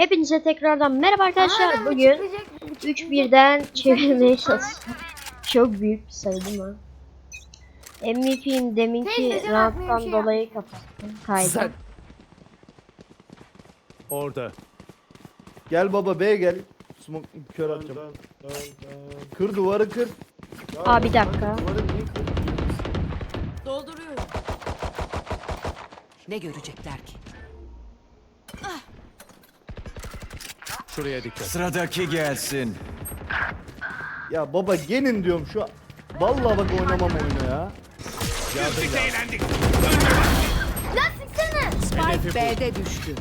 Hepinize tekrardan merhaba arkadaşlar. Aa, Bugün çıkacak, 3-1'den çevirmeye çalışacağız. Çok büyük bir sayı değil mi? MVP'nin deminki şey dolayı kapattım kaydı. Sen- Orada. Gel baba B'ye gel. Smoke kör atacağım. Kır duvarı kır. Aa bir dakika. Dolduruyorum. Ne görecekler ki? Şuraya dikkat. Sıradaki gelsin. Ya baba gelin diyorum şu. Vallahi bak oynamam oyunu ya. Yardım lazım. Lan siksene. Spike B'de düştü.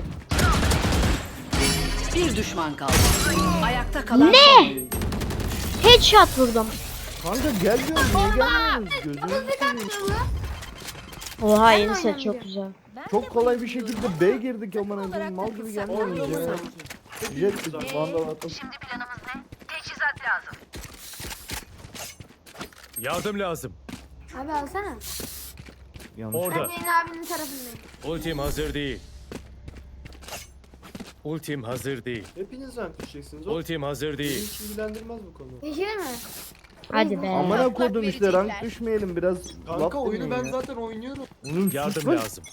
Bir düşman kaldı. Ayakta kalan Ne? oyuncu. Headshot vurdum. Kanka gel diyorum niye gelmiyorsunuz? Gözünü seveyim. Oha yeni set çok güzel. Çok kolay bir şekilde B girdik amına koyayım. Mal gibi gelmiyoruz ya. Jet bir vandal attım. Yardım lazım. Abi alsana. Yanlış. Ben Orada. Yeni abinin tarafındayım. Ultim hazır değil. Ultim hazır değil. Hepiniz rank düşeceksiniz. O Ultim hazır beni değil. hiç ilgilendirmez bu konu. Yeşil mi? Hadi be. Amına koydum işte rank düşmeyelim biraz. laf Kanka oyunu dinleyin ben ya. zaten oynuyorum. Oğlum sus Yardım lan. lazım.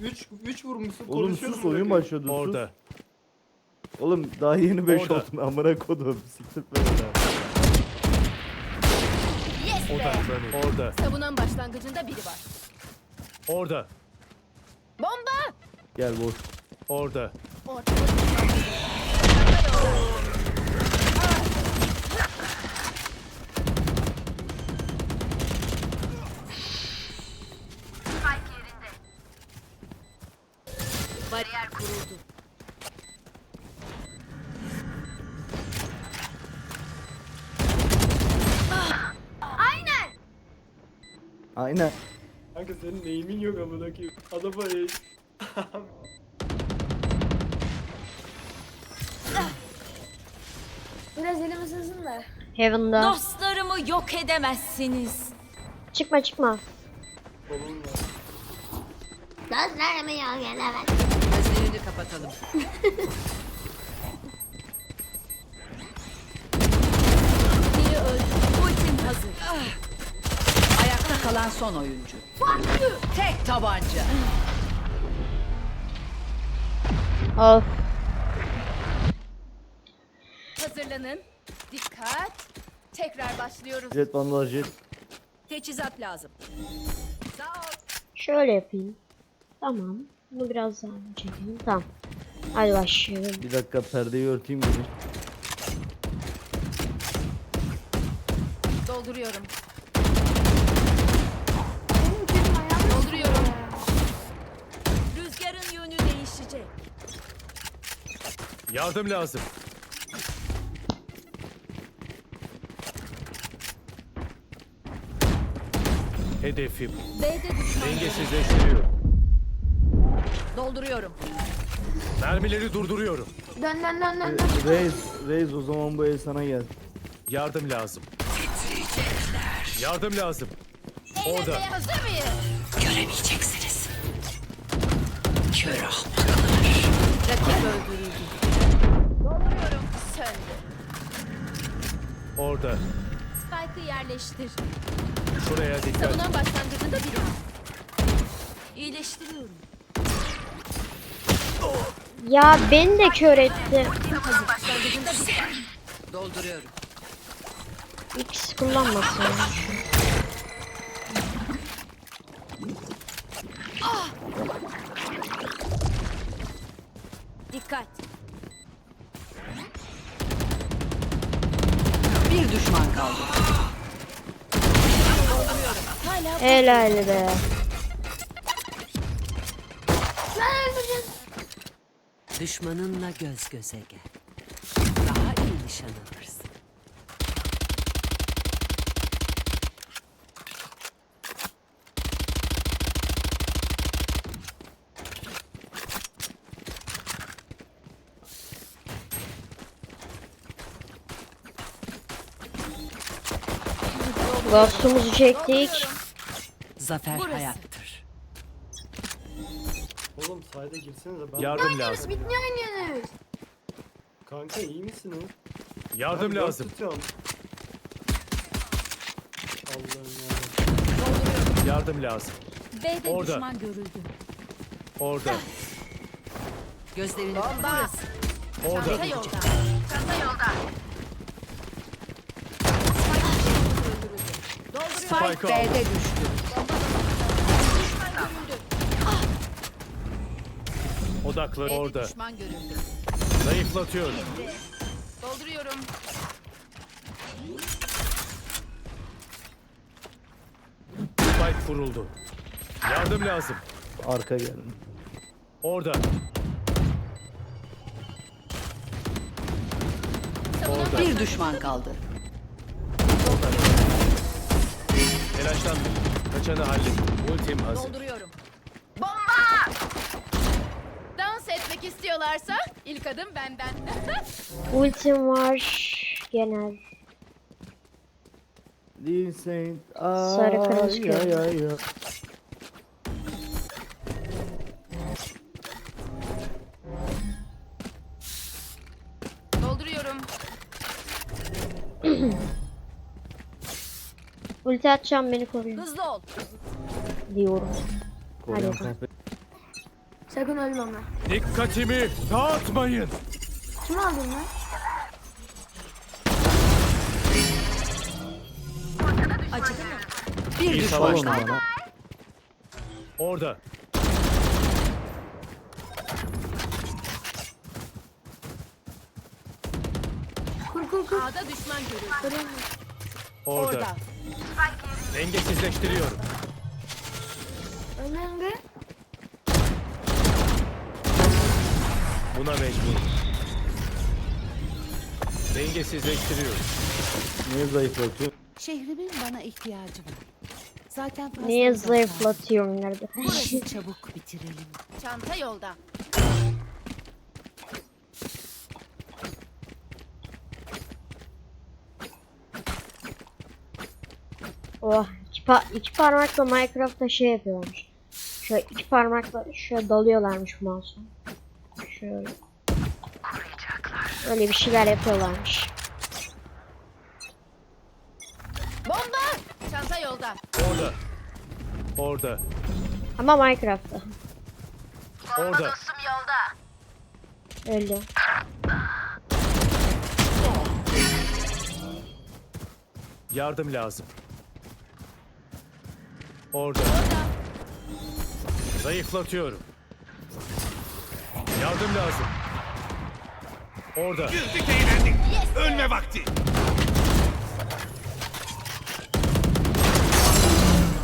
3 3 vurmuşsun Oğlum konuşuyorsun. sus oyun bakayım. başladı sus. Orada. Oğlum daha yeni 5 Orada. oldun amına kodum. Siktir beni ya. Odaklanın. Orada. Savunan başlangıcında biri var. Orada. Gel boş. Orada. Bariyer Aynen. Kanka senin eğimin yok amına koyayım. Adama eğim. Biraz elim ısınsın da. Heaven'da. Dostlarımı yok edemezsiniz. Çıkma çıkma. Var. Dostlarımı yok gelemez. Gözlerini kapatalım. Biri öldü. Ultim hazır. Ayakta kalan son oyuncu. Tek tabanca. Of. Hazırlanın. Dikkat. Tekrar başlıyoruz. Jet vandal jet. Teçhizat lazım. Sağ ol. Şöyle yapayım. Tamam. Bunu biraz daha çekelim. Tamam. Hadi başlayalım. Bir dakika perdeyi örteyim dedim. Dolduruyorum. Yardım lazım. Hedefim B'de düşman. dengesizleştiriyor. Dolduruyorum. Mermileri durduruyorum. Dön dön dön dön. dön. Reis, Reis o zaman bu el sana gel. Yardım lazım. Yardım lazım. Orada. Eğlenmeye hazır mıyız? Göremeyeceksiniz. Kör ahmaklar. Orada. Spike'ı yerleştir. Şuraya dikkat. Savunan başlangıcında biri. İyileştiriyorum. Ya beni de kör etti. Başlangıcında biri var. Dolduruyorum. X kullanmasın. Dikkat. Bir düşman kaldı. Helal be. Düşmanınla göz göze gel. Daha iyi nişan alırsın. Ghost'umuzu çektik. Zafer Burası. hayattır. Oğlum sayda girsenize ben. Yardım lazım. Bit ne oynuyorsunuz? Kanka iyi misiniz? Yardım Ben lazım. tutuyorum. Allah'ım ya. Yardım lazım. B'de Orada. düşman görüldü. Orada. Gözlerini Bomba. Orada. Çanta yolda. Çanta yolda. Dolduruyorum. Spike B'de düştü. Odaklı B'de orada. düşman görüldü. Zayıflatıyorum. Dolduruyorum. Spike kuruldu. Yardım lazım. Arka gelin. Orada. Orada. Bir düşman kaldı. Telaşlanma. Kaçanı hallet. Ultim hazır. Dolduruyorum. Bomba! Dans etmek istiyorlarsa ilk adım benden. Ultim var. Genel. Vincent. Sarı kırmızı ay, ay, ay. Dolduruyorum. Ulti atacağım beni koruyun Hızlı ol. diyorum. Koruyorum Hadi. kanka. Sakın ölme ama. Dikkatimi dağıtmayın. Kim aldın lan? Acıdı mı? Bir İyi düşman Sal savaştın. onu kaldı. bana. Orada. Kur kur kur. A'da düşman görüldü. Orada. Orada. Dengesizleştiriyorum. Önemli. Buna mecbur. Dengesizleştiriyorum. Niye zayıflatıyor? Şehrimin bana ihtiyacı var. Zaten fazla Niye zayıflatıyorum nerede? Burası çabuk bitirelim. Çanta yolda. Oh iki, pa iki parmakla Minecraft'ta şey yapıyorlarmış. Şöyle iki parmakla şöyle dalıyorlarmış mouse'a. Şöyle. Öyle bir şeyler yapıyorlarmış. Bomba! Çanta yolda. Orada. Orada. Ama Minecraft'ta. Orada. Öyle. Yardım lazım. Orada. Zayıflatıyorum. Yardım lazım. Orada. Güldük eğlendik. Ölme vakti.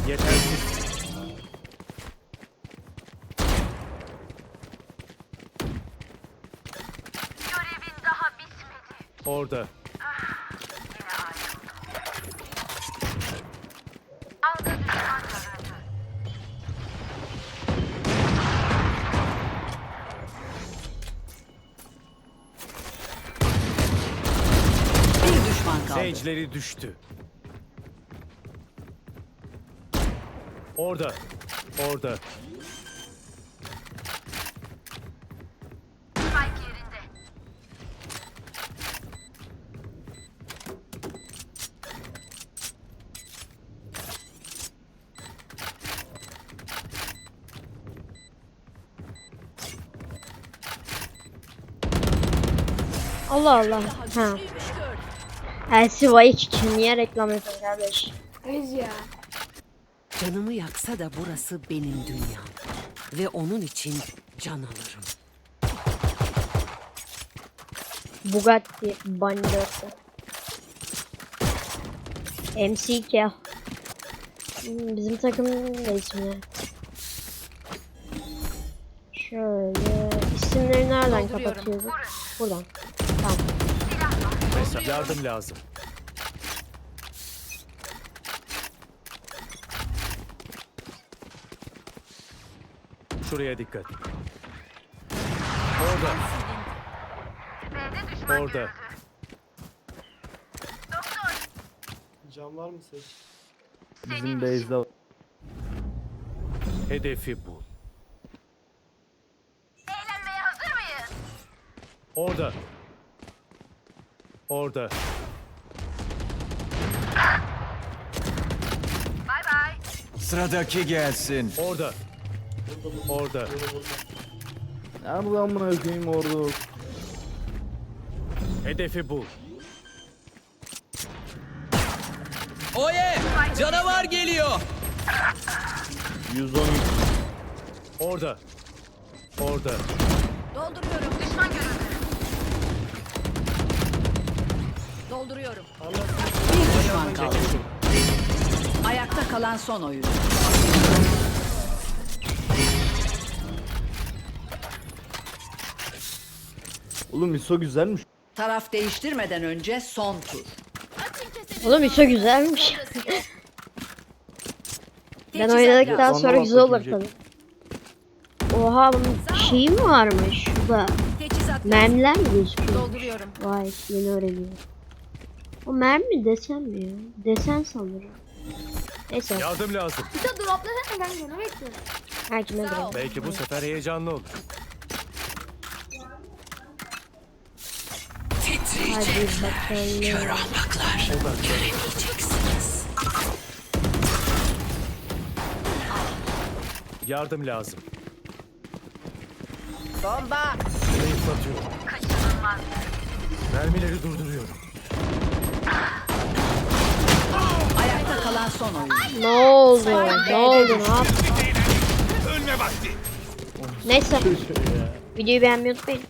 Yetersiz. Orada. Kaldı. Sage'leri düştü. Orada. Orada. Allah Allah. Ha. LCY için niye reklam yapıyorsun kardeş? Reis ya. Canımı yaksa da burası benim dünyam. Ve onun için can alırım. Bugatti Bandırsı. MC2 Hmm, Bizim takımın da ismi. Şöyle isimleri nereden kapatıyorduk? Buradan. Mesela yardım lazım. Şuraya dikkat. Orada. Orada. Cam var mı seç? Bizim base'de Hedefi bul. Orada. Orada. Sıradaki gelsin. Orada. Orada. Nerede amına koyayım orada? Hedefi bul. Oye! Canavar geliyor. 113. Orada. Orada. Dolduruyorum. Düşman görüldü. Dolduruyorum. Bir düşman kaldı. Ayakta kalan son oyun. Oğlum ISO güzelmiş. Taraf değiştirmeden önce son tur. Oğlum ISO güzelmiş. Ben oynadıktan Ondan sonra güzel olur tabii. Oha bunun şeyi mi varmış şurada? Teçhizat lazım. Mermiler mi gözüküyor? Dolduruyorum. Vay yeni öğreniyorum. O mermi desen mi ya? Desen sanırım. Neyse Yardım lazım. Bir de droplasana kanka ne bekliyorsun? her kime Sağ ol. bırak. Belki bu sefer heyecanlı olur. Hadi bakalım. Ahmaklar. Göremeyeceksiniz. Yardım lazım. Bomba. Zayıflatıyorum. Mermileri durduruyorum. Kalan son oyun. Ne oldu? Ne oldu? Ne yaptın? Ölme vakti. Neyse. Videoyu beğenmeyi unutmayın.